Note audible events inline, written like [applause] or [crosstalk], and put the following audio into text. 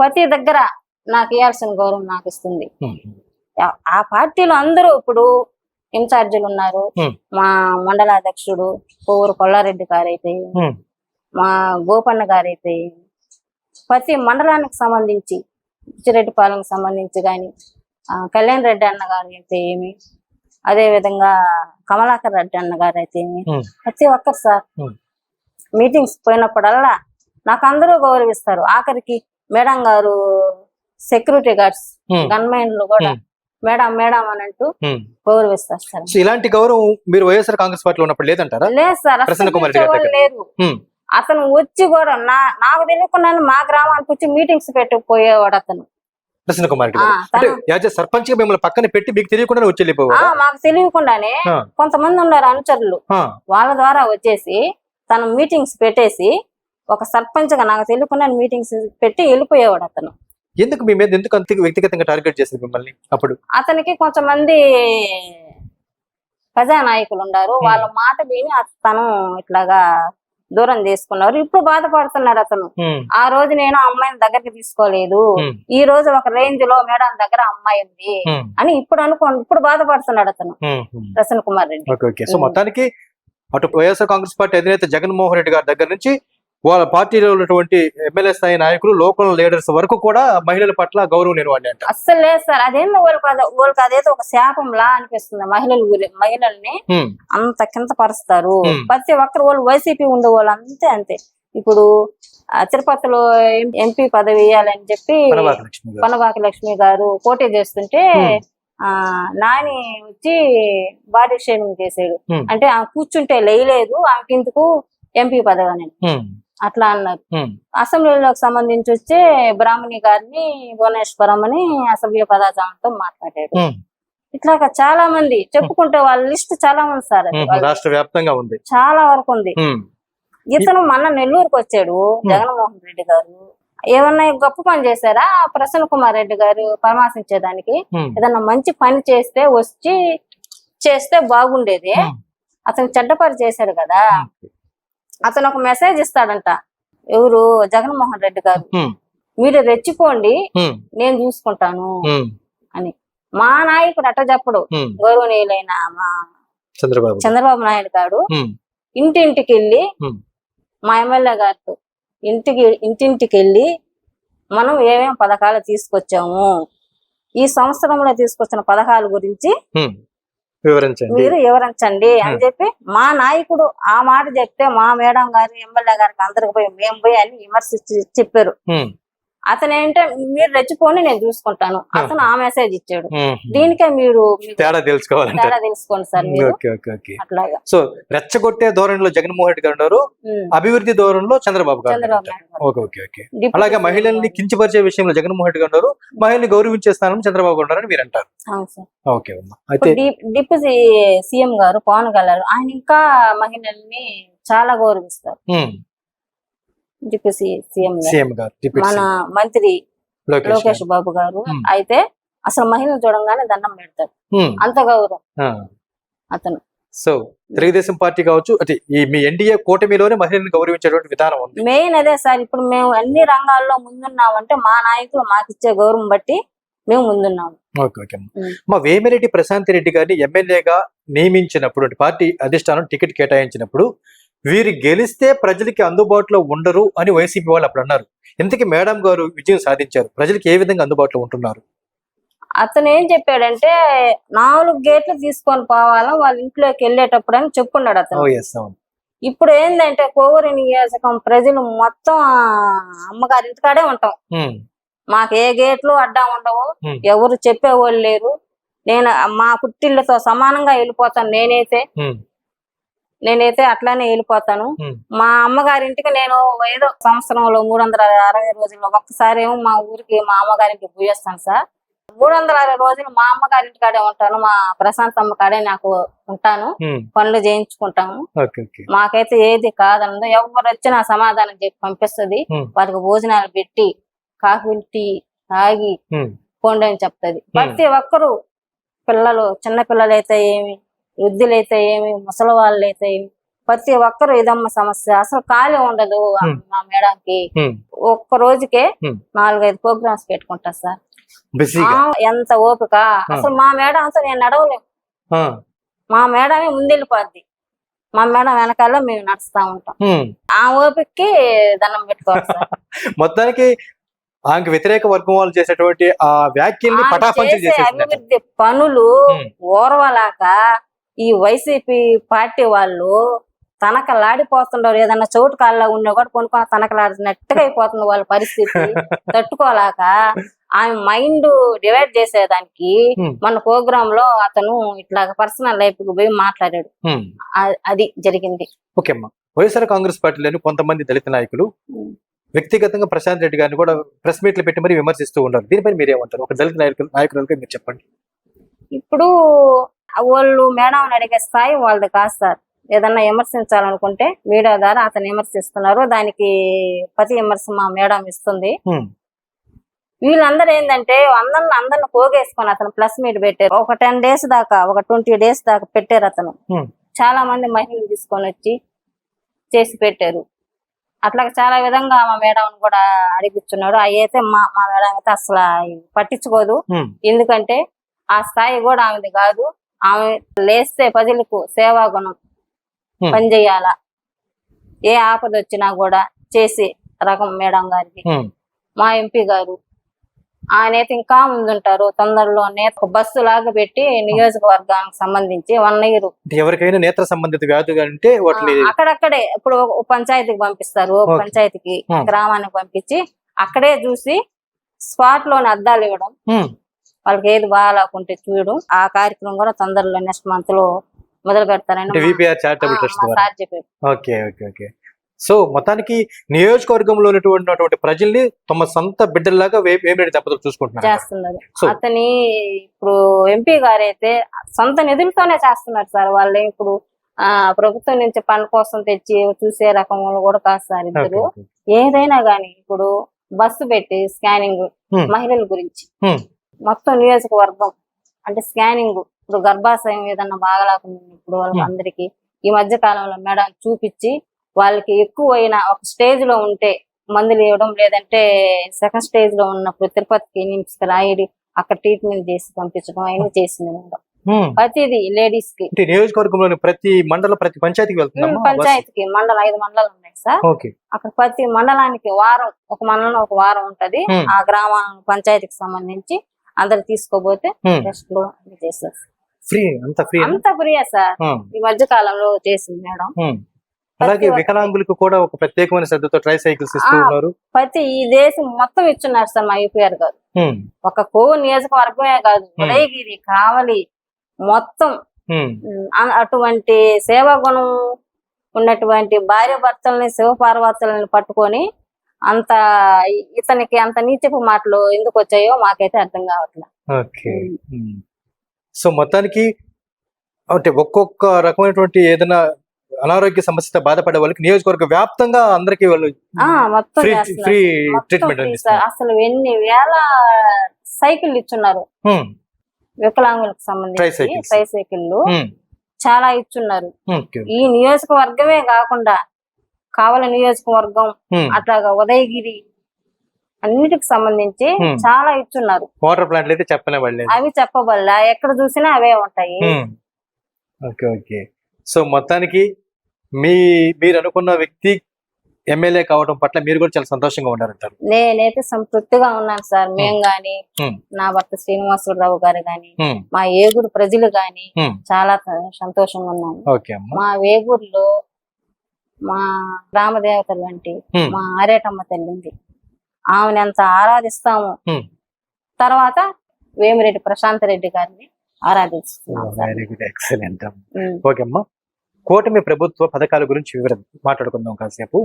ప్రతి దగ్గర నాకు ఇవ్వాల్సిన గౌరవం నాకు ఇస్తుంది. ఆ- పార్టీలో అందరూ ఇప్పుడు ఇన్ఛార్జీలు ఉన్నారు. మా మండల అధ్యక్షుడు కోవూరు కొల్లారెడ్డి గారైతే. మా గోపన్న గారైతే ప్రతి మండలానికి సంబంధించి పిచ్చిరెడ్డిపాలెంకి సంబంధించి కానీ కళ్యాణ్ రెడ్డి అన్న గారు అయితే ఏమి అదే విధంగా కమలాకర్ రెడ్డి అన్న గారు అయితే ఏమి. ప్రతి ఒక్కరు సార్. మీటింగ్స్ పోయినప్పుడల్లా నాకు అందరూ గౌరవిస్తారు ఆఖరికి మేడం గారు సెక్యూరిటీ గార్డ్స్. గన్మెన్లు కూడా. మేడం మేడం అని అంటూ. గౌరవిస్తారు సార్ ఇలాంటి గౌరవం మీరు వైఎస్ఆర్ కాంగ్రెస్ పార్టీలో ఉన్నప్పుడు లేదంటారా లేదు సార్ ఉమ్. అతను వచ్చి కూడా నా నాకు తెలియకుండానే మా గ్రామానికి వచ్చి మీటింగ్స్ పెట్టిపోయేవాడు అతను ప్రసన్న కుమార్ రెడ్డి సర్పంచ్ మిమ్మల్ని పక్కన పెట్టి మీకు తెలియకుండా వచ్చి ఆ, వెళ్ళిపోవారు మాకు తెలియకుండానే. కొంతమంది ఉన్నారు అనుచరులు వాళ్ళ ద్వారా వచ్చేసి తన మీటింగ్స్ పెట్టేసి ఒక సర్పంచ్గా నాకు తెలియకుండా మీటింగ్స్ పెట్టి వెళ్ళిపోయేవాడు అతను. ఎందుకు మీ మీద ఎందుకు అంత వ్యక్తిగతంగా టార్గెట్ చేసింది మిమ్మల్ని అప్పుడు? అతనికి కొంతమంది ప్రజానాయకులు ఉన్నారు వాళ్ళ మాట విని అత- తను ఇట్లాగా దూరం చేసుకున్నారు. ఇప్పుడు బాధపడుతున్నాడు అతను. ఆ రోజు నేను అమ్మాయిని దగ్గరికి తీసుకోలేదు. ఈ రోజు ఒక రేంజ్లో మేడం దగ్గర అమ్మాయి ఉంది. అని ఇప్పుడు అనుకో ఇప్పుడు బాధపడుతున్నాడు అతను. ప్రసన్న కుమార్ రెడ్డి. సో. మొత్తానికి అటు వైఎస్ఆర్ కాంగ్రెస్ పార్టీ అధినేత జగన్మోహన్ రెడ్డి గారి దగ్గర నుంచి వాళ్ళ పార్టీలో ఉన్నటువంటి ఎమ్మెల్యే స్థాయి నాయకులు లోకల్ లీడర్స్ వరకు కూడా మహిళల పట్ల గౌరవం నేను వాడిని అంట అస్సలు లేదు సార్ అదేందో వాళ్ళకి అది- వాళ్ళకి అదేదో ఒక శాపంలా అనిపిస్తుంది మహిళల మహిళల్ని. అంత కింద పరుస్తారు. ప్రతి ఒక్కరు వాళ్ళు వైసీపీ ఉండే వాళ్ళు అంతే అంతే ఇప్పుడు తిరుపతిలో ఎంపీ పదవి ఇవ్వాలని చెప్పి పరమాక లక్ష్మి గారు కొనబాకి లక్ష్మి గారు పోటీ చేస్తుంటే. ఆ నాని వచ్చి బాడీ షేమింగ్ చేసాడు. అంటే ఆమె కూర్చుంటే లేయలేదు ఆమెకి ఇందుకు ఎంపీ పదవి అని ఉమ్. అట్లా అన్నారు. అసెంబ్లీలోకి సంబంధించి వచ్చే బ్రాహ్మణి గారిని భువనేశ్వరం అని అసభ్య పదార్థంతో మాట్లాడాడు. ఇట్లాగా చాలా మంది చెప్పుకుంటే వాళ్ళ లిస్ట్ చాలా మంది సార్ రాష్ట్ర వ్యాప్తంగా ఉంది. చాలా వరకు ఉంది. ఇతను మొన్న నెల్లూరుకి వచ్చాడు జగన్మోహన్ రెడ్డి గారు. ఏమన్నా గొప్ప పని చేశారా? ప్రసన్న కుమార్ రెడ్డి గారు పరామర్శించేదానికి. ఏదన్నా మంచి పని చేస్తే వచ్చి చేస్తే బాగుండేది. అతను చెడ్డ పని చేశాడు కదా. అతను ఒక మెసేజ్ ఇస్తాడంట ఎవరు జగన్మోహన్ రెడ్డి గారు. మీరు రెచ్చిపోండి. నేను చూసుకుంటాను. అని మా నాయకుడు అట్ట చెప్పడు. గౌరవనీయులైన మా చంద్రబాబు చంద్రబాబు నాయుడు గారు. ఇంటింటికి వెళ్ళి. మా ఎమ్మెల్యే గారితో ఇంటికి ఇంటింటికి వెళ్ళి మనం ఏమేం పథకాలు తీసుకొచ్చాము ఈ సంవత్సరంలో తీసుకొచ్చిన పథకాల గురించి. వివరించండి. మీరు వివరించండి అని చెప్పి మా నాయకుడు ఆ మాట చెప్తే మా మేడం గారు ఎమ్మెల్యే గారికి అందరికి పోయి మేము పోయి అని విమర్శించి చెప్పారు. అతను ఏంటంటే మీరు రెచ్చిపోండి నేను చూసుకుంటాను. అతను ఆ మెసేజ్ ఇచ్చాడు. దీనికే మీరు తేడా తెలుసుకోవాలంటే తేడా తెలుసుకోండి సార్ అట్లాగా. సో రెచ్చగొట్టే ధోరణిలో జగన్మోహన్ రెడ్డి గారు ఉన్నారు. అభివృద్ధి ధోరణిలో Chandrababu garu garu. Okay okay okay. అలాగే మహిళల్ని గారు. కించపరిచే విషయంలో జగన్మోహన్ రెడ్డి గారు ఉన్నారు. మహిళల్ని గౌరవించే స్థానం చంద్రబాబు గారు ఉన్నారని మీరు అంటారు. ఓకే అయితే డిప్యూటీ సీఎం గారు పవన్ కళ్యాణ్ ఆయన ఇంకా మహిళల్ని చాలా గౌరవిస్తారు. డిప్యూటీ సీఎం గారు. సీఎం గారు డిప్యూటీ మన మంత్రి లోకేష్. బాబు గారు. అయితే అసలు మహిళలు చూడంగానే దండం పెడతారు. అంత గౌరవం. అతను. సో తెలుగుదేశం పార్టీ కావచ్చు అంటే ఈ మీ ఎన్డీఏ కూటమిలోనే మహిళల్ని గౌరవించేటువంటి విధానం ఉంది. మెయిన్ అదే సార్ ఇప్పుడు మేము అన్ని రంగాల్లో ముందున్నామంటే మా నాయకులు మాకు ఇచ్చే గౌరవం బట్టి మేము ముందున్నాము. Okay okay. మా వేమిరెడ్డి ప్రశాంత్ రెడ్డి గారిని ఎమ్మెల్యేగా నియమించినప్పుడు పార్టీ అధిష్టానం టికెట్ కేటాయించినప్పుడు వీరు గెలిస్తే ప్రజలకి అందుబాటులో ఉండరు అని వైసీపీ వాళ్ళు అప్పుడు అన్నారు. ఇంతకీ మేడం గారు విజయం సాధించారు. ప్రజలకి ఏ విధంగా అందుబాటులో ఉంటున్నారు? అతను ఏం చెప్పాడంటే నాలుగు గేట్లు తీసుకొని పోవాలా వాళ్ళ ఇంట్లోకి వెళ్ళేటప్పుడు అని చెప్పుకున్నాడు ఓ అతను ఇప్పుడు ఏంటంటే కోవూరు నియోజకం ప్రజలు మొత్తం అమ్మగారి ఇంటికాడే ఉంటాం. మాకు ఏ గేట్లు అడ్డా ఉండవు. ఎవరు చెప్పేవాళ్ళు లేరు. నేను మా పుట్టిళ్ళతో సమానంగా వెళ్ళిపోతాను నేనైతే. నేనైతే అట్లానే వెళ్ళిపోతాను. మా అమ్మగారింటికి నేను ఏదో సంవత్సరంలో మూడు వందల అరవై రోజుల్లో ఒక్కసారి ఏమో మా ఊరికి మా అమ్మగారింటికి పోయేస్తాను సార్. మూడు వందల అరవై రోజులు మా అమ్మగారింటి కాడే ఉంటాను మా ప్రశాంత్ అమ్మ కాడే నాకు ఉంటాను. పనులు చేయించుకుంటాము. మాకైతే ఏది కాదన్నదో ఎవరు వచ్చినా సమాధానం చెప్పి పంపిస్తుంది. వారికి భోజనాలు పెట్టి కాఫీ టీ తాగి పోండి అని చెప్తుంది. ప్రతి ఒక్కరు పిల్లలు చిన్న పిల్లలు అయితే ఏమి వృద్ధులైతే ఏమి ముసలి వాళ్ళు అయితే ఏమి ప్రతి ఒక్కరు ఇదమ్మ సమస్య. అసలు ఖాళీ ఉండదు. మా మేడంకి. ఒక్క రోజుకే. నాలుగైదు ప్రోగ్రామ్స్ పెట్టుకుంటా సార్. ఎంత ఓపిక. అసలు మా మేడం అంతా నేను నడవలేము మా మేడమే ముందెళ్ళిపోద్ది. మా మేడం వెనకాల మేము నడుస్తా ఉంటాం. ఆ ఓపికకి దండం పెట్టుకోవాలి [laughs] మొత్తానికి ఆమెకు వ్యతిరేక వర్గం వాళ్ళు చేసేటువంటి ఆ వ్యాఖ్యల్ని పటాపంచి అభివృద్ధి పనులు. ఓర్వలాక ఈ వైసీపీ పార్టీ వాళ్ళు తనకలాడిపోతుండారు. ఏదన్నా చోటు కాళ్ళ ఉన్నా కూడా కొనుక్కొని తనకలాడినట్టుగా అయిపోతుంది వాళ్ళ పరిస్థితి. [laughs] తట్టుకోలేక ఆమె మైండ్ డివైడ్ చేసేదానికి. మన ప్రోగ్రామ్లో అతను ఇట్లా పర్సనల్ లైఫ్కు పోయి మాట్లాడాడు. అది జరిగింది. ఓకే అమ్మా. వైఎస్ఆర్ కాంగ్రెస్ పార్టీలోని కొంతమంది దళిత నాయకులు. వ్యక్తిగతంగా ప్రశాంత్ రెడ్డి గారిని కూడా ప్రెస్ మీట్లు పెట్టి మరి విమర్శిస్తూ ఉన్నారు. దీనిపై మీరేమంటారు? ఒక దళిత నాయకులు నాయకులుగా మీరు చెప్పండి. ఇప్పుడు వాళ్ళు మేడం అడిగే స్థాయి వాళ్ళది కాదు సార్. ఏదన్నా విమర్శించాలనుకుంటే మీడియా ద్వారా అతను విమర్శిస్తున్నారు. దానికి ప్రతి విమర్శ మా మేడం ఇస్తుంది. వీళ్ళందరూ ఏంటంటే అందరిని అందరిని పోగేసుకొని అతను ప్లస్ మీట్ పెట్టారు. ఒక టెన్ డేస్ దాకా ఒక ట్వంటీ డేస్ దాకా పెట్టారు అతను. చాలా మంది మహిళలు తీసుకొని వచ్చి చేసి పెట్టారు. అట్లా చాలా విధంగా మా మేడం కూడా అడిగిస్తున్నాడు అయితే మా మా మేడం అయితే అసలు పట్టించుకోదు. ఎందుకంటే ఆ స్థాయి కూడా ఆమెది కాదు. ఆమె లేస్తే ప్రజలకు సేవా గుణం. పనిచేయాలా ఏ ఆపద వచ్చినా కూడా చేసి రకం మేడం గారికి. మా ఎంపీ గారు ఆయన అయితే ఇంకా ముందుంటారు తొందరలోనే ఒక బస్సు లాగా పెట్టి నియోజకవర్గానికి సంబంధించి వన్ ఇయర్ ఎవరికైనా నేత్ర సంబంధిత వ్యాధులు అంటే అక్కడక్కడే ఇప్పుడు పంచాయతీకి పంపిస్తారు. పంచాయతీకి. గ్రామానికి పంపించి అక్కడే చూసి స్పాట్లోని అద్దాలు ఇవ్వడం. వాళ్ళకి ఏది బాగాలేకుంటే చూడడం ఆ కార్యక్రమం కూడా తొందరలో నెక్స్ట్ మంత్లో మొదలు ఓకే సో మొత్తానికి నియోజకవర్గంలో ఉన్నటువంటి ప్రజల్ని తమ సొంత బిడ్డల్లాగా వేమిరెడ్డి చూసుకుంటున్నారు చేస్తున్నారు. అతని ఇప్పుడు ఎంపీ గారు అయితే సొంత నిధులతోనే చేస్తున్నారు సార్. వాళ్ళు ఇప్పుడు ఆ ప్రభుత్వం నుంచి పని కోసం తెచ్చి చూసే రకంలో కూడా కాదు సార్ ఇద్దరు. ఏదైనా గానీ ఇప్పుడు బస్సు పెట్టి స్కానింగ్. మహిళల గురించి. మొత్తం నియోజకవర్గం అంటే స్కానింగ్ ఇప్పుడు గర్భాశయం ఏదన్నా బాగలేకుండా ఇప్పుడు వాళ్ళకి Hmm. అందరికి ఈ మధ్య కాలంలో మేడం చూపించి వాళ్ళకి ఎక్కువైన ఒక స్టేజ్లో ఉంటే మందులు ఇవ్వడం లేదంటే సెకండ్ స్టేజ్లో ఉన్నప్పుడు తిరుపతికి నిమ్స్ రాయడి అక్కడ ట్రీట్మెంట్ చేసి పంపించడం అవన్నీ చేసింది మేడం ఉమ్. ప్రతిదీ లేడీస్కి నియోజకవర్గంలోని ప్రతి మండలం ప్రతి పంచాయతీకి వెళ్తుందమ్మా బస్? పంచాయతీకి మండలం ఐదు మండలాలు ఉన్నాయి సార్ అక్కడ ప్రతి మండలానికి వారం ఒక మండలం ఒక వారం ఉంటది Hmm. ఆ గ్రామ పంచాయతీకి సంబంధించి అందరు తీసుకోపోతే. టెస్ట్లో ఫ్రీ అంత ఫ్రీ అంత ప్రియ సార్. ఈ మధ్య కాలంలో చేసింది మేడం. అలాగే వికలాంగులకు కూడా ఒక ప్రత్యేకమైన శ్రద్ధతో ట్రై సైకిల్స్ ఇస్తూ ఆ. ఉన్నారు ప్రతి ఈ దేశం మొత్తం ఇచ్చున్నారు సార్ మా యూపీఆర్ గారు. ఒక కోవు నియోజకవర్గమే కాదు ఉదయగిరి కావలి మొత్తం అటువంటి సేవా గుణం ఉన్నటువంటి భార్య భర్తల్ని శివపార్వతులని పట్టుకొని అంత ఇతనికి అంత నీచపు మాటలు ఎందుకు వచ్చాయో మాకైతే అర్థం కావట్లేదు. సో మొత్తానికి అంటే ఒక్కొక్క రకమైనటువంటి ఏదైనా అనారోగ్య సమస్యతో బాధపడే వాళ్ళకి నియోజకవర్గ వ్యాప్తంగా అందరికి వాళ్ళు ఫ్రీ ట్రీట్మెంట్. అసలు ఎన్ని వేల సైకిల్ ఇచ్చున్నారు. వికలాంగులకు సంబంధించి. ట్రై సైకిళ్ళు. చాలా ఇచ్చున్నారు ఈ నియోజకవర్గమే కాకుండా కావలి నియోజకవర్గం. అట్లాగా ఉదయగిరి అన్నిటికి సంబంధించి. చాలా ఇచ్చున్నారు వాటర్ ప్లాంట్లు అయితే చెప్పనే వాళ్ళే అవి చెప్పబల్లా ఎక్కడ చూసినా అవే ఉంటాయి. ఓకే ఓకే సో మొత్తానికి మీ మీరు అనుకున్న వ్యక్తి ఎమ్మెల్యే కావడం పట్ల మీరు కూడా చాలా సంతోషంగా ఉన్నారంటారు నేనైతే సంతృప్తిగా ఉన్నాను సార్ మేము గాని. నా భర్త శ్రీనివాసరావు గారు గాని. మా ఏగురు ప్రజలు గాని. చాలా సంతోషంగా ఉన్నాను మా వేగూరులో మా గ్రామ దేవతలు వంటి. మా ఆరేటమ్మ తల్లి ఉంది ఆమెను ఎంత ఆరాధిస్తాము. తర్వాత వేమిరెడ్డి ప్రశాంత్ రెడ్డి గారిని ఆరాధిస్తున్నాం sir. Very good excellent um. Okay అమ్మా కూటమి ప్రభుత్వ పథకాల గురించి వివరం మాట్లాడుకుందాం కాసేపు